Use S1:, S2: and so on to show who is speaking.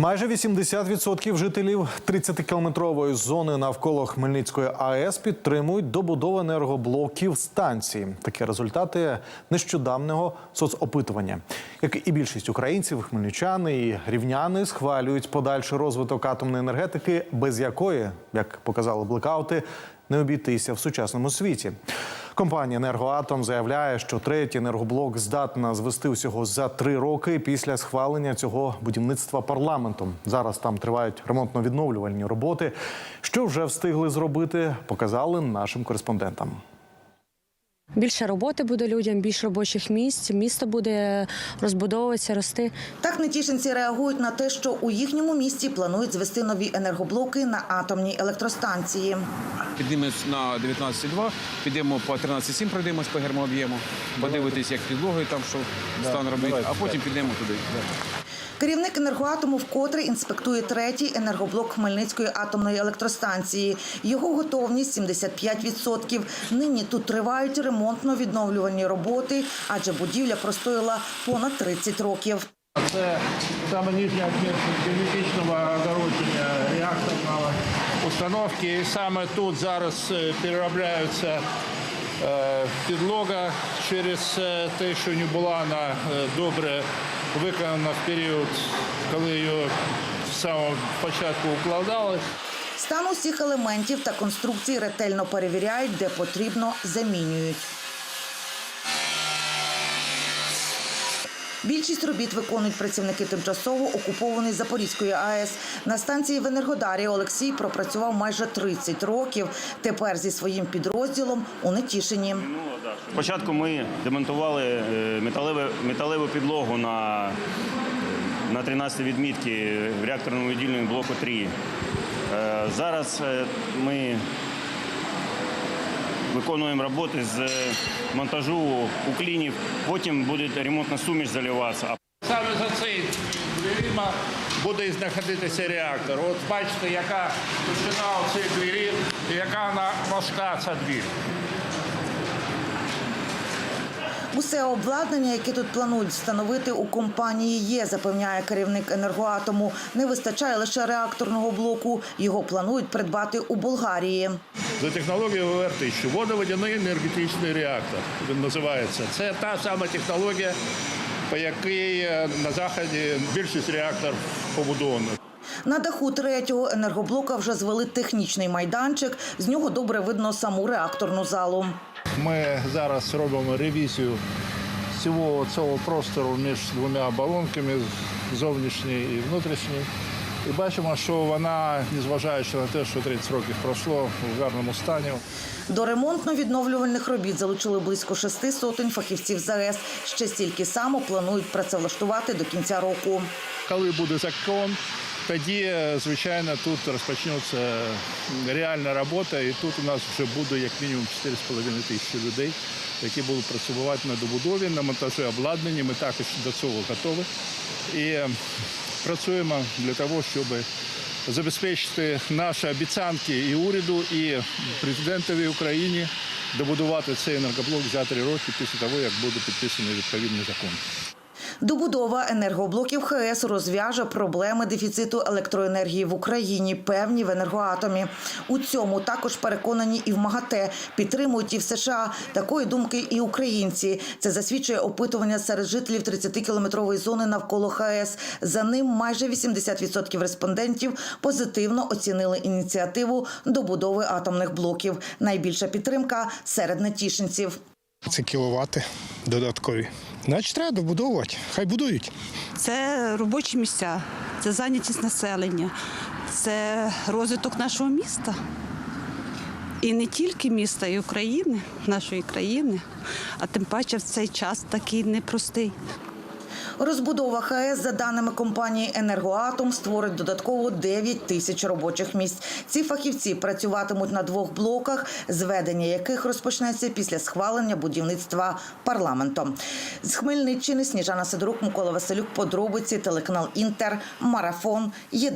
S1: Майже 80% жителів 30-кілометрової зони навколо Хмельницької АЕС підтримують добудову енергоблоків станції. Такі результати нещодавнього соцопитування. Як і більшість українців, хмельничани і рівняни схвалюють подальший розвиток атомної енергетики, без якої, як показали блекаути, не обійтися в сучасному світі. Компанія «Енергоатом» заявляє, що третій енергоблок здатна звести усього за три роки після схвалення цього будівництва парламентом. Зараз там тривають ремонтно-відновлювальні роботи. Що вже встигли зробити, показали нашим кореспондентам.
S2: Більше роботи буде людям, більше робочих місць. Місто буде розбудовуватися, рости.
S3: Так нетішинці реагують на те, що у їхньому місті планують звести нові енергоблоки на атомній електростанції.
S4: Піднімемось на 19,2, підемо по 13,7, пройдемось по гермооб'єму, подивитись, як підлогою там що стан робити, а потім підемо туди.
S3: Керівник енергоатому вкотре інспектує третій енергоблок Хмельницької атомної електростанції. Його готовність 75%. Нині тут тривають ремонтно-відновлювальні роботи, адже будівля простояла понад 30 років.
S5: Це саме отметка герметичного огородження реакторної установки. І саме тут зараз е, переробляється е, підлога через е, те, що не була е, добре виконана в період, коли її з самого початку укладали.
S3: Стан усіх елементів та конструкцій ретельно перевіряють, де потрібно, замінюють. Більшість робіт виконують працівники тимчасово окупованої Запорізької АЕС. На станції в Енергодарі Олексій пропрацював майже 30 років. Тепер зі своїм підрозділом у Нетішині.
S6: Спочатку ми демонтували е, металеве, металеву підлогу на, на 13 відмітки в реакторному відділенні блоку 3. Е, Зараз е, ми виконуємо роботи з монтажу уклінів, потім буде ремонтна суміш заливатися.
S5: Саме за цей дверима буде знаходитися реактор. От бачите, яка товщина у цій двері і яка вона важка ця двір.
S3: Усе обладнання, яке тут планують встановити у компанії, є, запевняє керівник енергоатому. Не вистачає лише реакторного блоку. Його планують придбати у Болгарії.
S5: За технологією ВВР-1000, водоводяний енергетичний реактор, він називається. Це та сама технологія, по якій е, на Заході більшість реакторів побудовано.
S3: На даху третього енергоблока вже звели технічний майданчик. З нього добре видно саму реакторну залу.
S5: Ми зараз робимо ревізію всього цього простору між двома оболонками, зовнішній і внутрішній. І бачимо, що вона, незважаючи на те, що 30 років пройшло в гарному стані.
S3: До ремонтно-відновлювальних робіт залучили близько шести сотень фахівців з АЕС. Ще стільки само планують працевлаштувати до кінця року.
S5: Коли буде закон, тоді, звичайно, тут розпочнеться реальна робота, і тут у нас вже буде як мінімум 4,5 тисячі людей, які будуть працювати на добудові, на монтажі обладнання. Ми також до цього готові. І працюємо для того, щоб забезпечити наші обіцянки і уряду, і президентові України добудувати цей енергоблок за три роки після того, як буде підписаний відповідний закон.
S3: Добудова енергоблоків ХЕС розв'яже проблеми дефіциту електроенергії в Україні, певні в енергоатомі. У цьому також переконані і в МАГАТЕ. Підтримують і в США. Такої думки і українці. Це засвідчує опитування серед жителів 30-кілометрової зони навколо ХАЕС. За ним майже 80% респондентів позитивно оцінили ініціативу добудови атомних блоків. Найбільша підтримка серед нетішинців.
S7: Це кіловати додаткові. Значить, треба добудовувати. Хай будують.
S8: Це робочі місця, це зайнятість населення, це розвиток нашого міста. І не тільки міста, і України, нашої країни, а тим паче в цей час такий непростий.
S3: Розбудова ХАЕС, за даними компанії Енергоатом, створить додатково 9 тисяч робочих місць. Ці фахівці працюватимуть на двох блоках, зведення яких розпочнеться після схвалення будівництва парламентом. З Хмельниччини Сніжана Сидорук, Микола Василюк, подробиці, телеканал Інтер, Марафон. Єдині